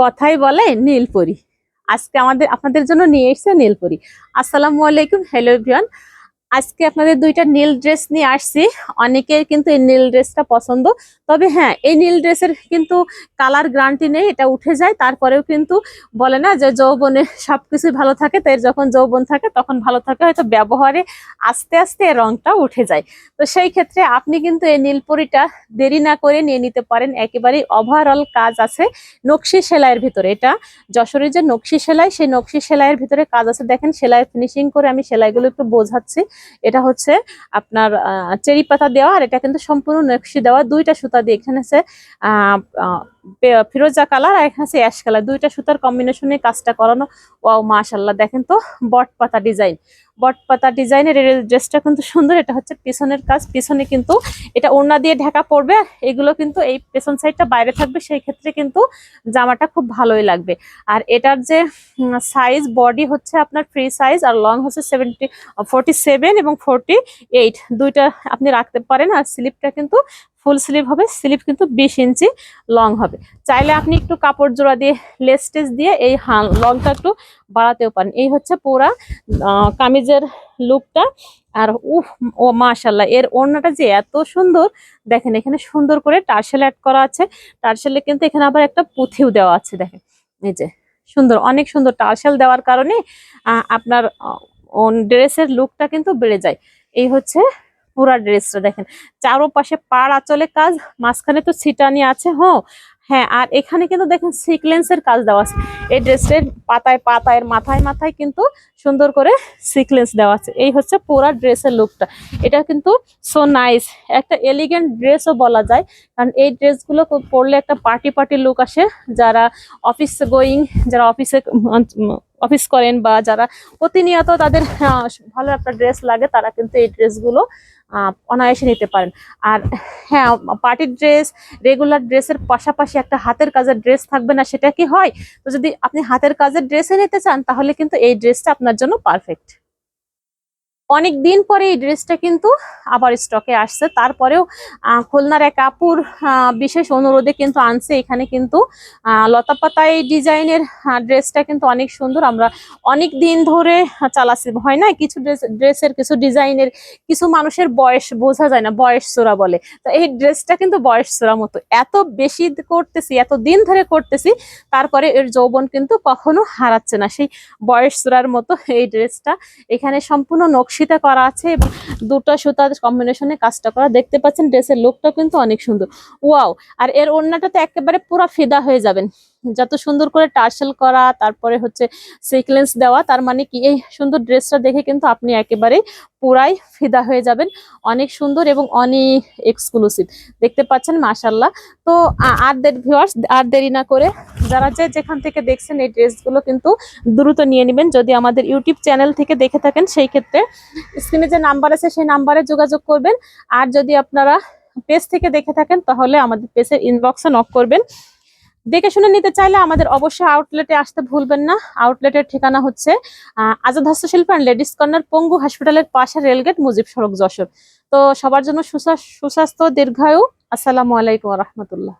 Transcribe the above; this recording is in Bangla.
কথাই বলে নীলপরি। আজকে আমাদের আপনাদের জন্য নিয়ে এসছে নীলপরি। আসসালামু আলাইকুম হ্যালো এভরিওয়ান আজকে আপনাদের দুইটা নীল ড্রেস নিয়ে আসছি। অনেকের কিন্তু এই নীল ড্রেসটা পছন্দ। তবে হ্যাঁ এই নীল ড্রেসের কিন্তু কালার গ্যারান্টি নেই, এটা উঠে যায়। তারপরেও কিন্তু বলে না যে যৌবনে সব কিছুই ভালো থাকে, তাই যখন যৌবন থাকে তখন ভালো থাকে। হয়তো ব্যবহারে আস্তে আস্তে এর রংটা উঠে যায়। তো সেই ক্ষেত্রে আপনি কিন্তু এই নীলপরিটা দেরি না করে নিয়ে নিতে পারেন। একেবারেই ওভারঅল কাজ আছে নকশি সেলাইয়ের ভিতরে। এটা যশোরের যে নকশি সেলাই, সেই নকশি সেলাইয়ের ভিতরে কাজ আছে। দেখেন সেলাই ফিনিশিং করে আমি সেলাইগুলো একটু বোঝাচ্ছি। এটা হচ্ছে আপনার চেরি পাতা দেওয়া আর এটা কিন্তু সম্পূর্ণ নকশি দেওয়া। দুইটা সুতা দিয়ে এখানে আহ, ফিরোজা কালার আর এখানে আছে অ্যাশ কালার। দুইটা সুতার কম্বিনেশনে কাজটা করানো। ওয়াও মাশাল্লাহ দেখেন তো, বট পাতা ডিজাইন বট পাতা ডিজাইনের এই ড্রেসটা কিন্তু সুন্দর। এটা হচ্ছে পিছনের কাজ। পিছনে কিন্তু এটা ওড়না দিয়ে ঢাকা পড়বে। এগুলো কিন্তু এই পেছন সাইডটা বাইরে থাকবে। সেই ক্ষেত্রে কিন্তু জামাটা খুব ভালোই লাগবে। আর এটার যে সাইজ বডি হচ্ছে আপনার ফ্রি সাইজ আর লং হচ্ছে সেভেন্টি ফোরটি সেভেন এবং ফোরটি এইট দুইটা আপনি রাখতে পারেন। আর স্লিপটা কিন্তু ফুল স্লিভ হবে স্লিপ কিন্তু বিশ ইঞ্চি লং হবে। চাইলে আপনি একটু কাপড় জোড়া দিয়ে লেস টেস দিয়ে এই হাল লংটা একটু বাড়াতেও পারেন। এই হচ্ছে পুরা কামিজের লুকটা। আর উফ, ও মাশাল্লাহ এর ওড়নাটা যে এত সুন্দর, দেখেন এখানে সুন্দর করে টার্সেল অ্যাড করা আছে। টার্সেলে কিন্তু এখানে আবার একটা পুঁথিও দেওয়া আছে, দেখেন। এই যে, সুন্দর, অনেক সুন্দর টার্সেল দেওয়ার কারণে আপনার ড্রেসের লুকটা কিন্তু বেড়ে যায়। এই হচ্ছে পুরা ড্রেসটা দেখেন। চারোপাশে পাড় আঁচলে কাজ, মাঝখানে তো ছিটানি আছে, হো? হ্যাঁ আর এখানে কিন্তু দেখেন সিকলেন্সের কাজ দেওয়া আছে। এই ড্রেসের পাতায় পাতায়, মাথায় মাথায় কিন্তু সুন্দর করে সিকলেন্স দেওয়া আছে। এই হচ্ছে পুরা ড্রেসের লুকটা। এটা কিন্তু সো নাইস একটা এলিগেন্ট ড্রেসও বলা যায়। কারণ এই ড্রেসগুলো পরলে একটা পার্টি পার্টি লুক আসে। যারা অফিস গোয়িং যারা অফিসে অফিস করেন বা যারা প্রতিনিয়ত তাদের ভালো একটা ড্রেস লাগে, তারা কিন্তু এই ড্রেসগুলো অনায়াসে নিতে পারেন। আর হ্যাঁ পার্টির ড্রেস, রেগুলার ড্রেসের পাশাপাশি একটা হাতের কাজের ড্রেস থাকবে না, সেটা কি হয়? তো যদি আপনি হাতের কাজের ড্রেসে নিতে চান, তাহলে কিন্তু এই ড্রেসটা আপনার জন্য পারফেক্ট অনেক দিন পরে এই ড্রেসটা কিন্তু আবার স্টকে আসছে। তারপরেও খুলনার এক আপুর বিশেষ অনুরোধে কিন্তু আনছে। এখানে কিন্তু আহ, লতা পাতা এই ডিজাইনের ড্রেসটা কিন্তু অনেক সুন্দর। আমরা অনেক দিন ধরে চালাচ্ছি। হয় না কিছু ড্রেস ড্রেসের কিছু ডিজাইনের কিছু মানুষের বয়স বোঝা যায় না বয়স চোরা বলে। তো এই ড্রেসটা কিন্তু বয়স চোরা মতো। এত বেশি করতেছি এত দিন ধরে করতেছি তারপরে এর যৌবন কিন্তু কখনো হারাচ্ছে না। সেই বয়স চোরার মতো এই ড্রেসটা। এখানে সম্পূর্ণ নকশিতা করা আছে এবং দুটো সুতার কম্বিনেশনে কাজটা করা। দেখতে পাচ্ছেন ড্রেসের লুকটাও কিন্তু অনেক সুন্দর। ওয়াও আর এর ওড়নাটাতে একেবারে পুরো ফিদা হয়ে যাবেন। যত সুন্দর করে টার্সেল করা, তারপরে হচ্ছে সিকলেন্স দেওয়া, তার মানে কি এই সুন্দর ড্রেসটা দেখে কিন্তু আপনি একেবারে পুরাই ফিদা হয়ে যাবেন। অনেক সুন্দর এবং অনেক এক্সক্লুসিভ দেখতে পাচ্ছেন মাশাল্লাহ তো আর দের ভিউয়ার্স আর দেরি না করে যারা যে যেখান থেকে দেখছেন এই ড্রেসগুলো কিন্তু দ্রুত নিয়ে নেবেন। যদি আমাদের ইউটিউব চ্যানেল থেকে দেখে থাকেন, সেই ক্ষেত্রে স্ক্রিনে যে নাম্বার আছে, সেই নাম্বারে যোগাযোগ করবেন। আর যদি আপনারা পেজ থেকে দেখে থাকেন, তাহলে আমাদের পেজের ইনবক্সে নক করবেন। দেখে শুনে নিতে চাইলে আমাদের অবশ্যই আউটলেটে আসতে ভুলবেন না। আউটলেটের ঠিকানা হচ্ছে আজাদ হস্তশিল্প অ্যান্ড লেডিস কর্নার পঙ্গু হসপিটালের পাশে রেলগেট মুজিব সড়ক যশোর। তো সবার জন্য সুস্বাস্থ্য, দীর্ঘায়ু। আসসালামু আলাইকুম রহমতুল্লাহ।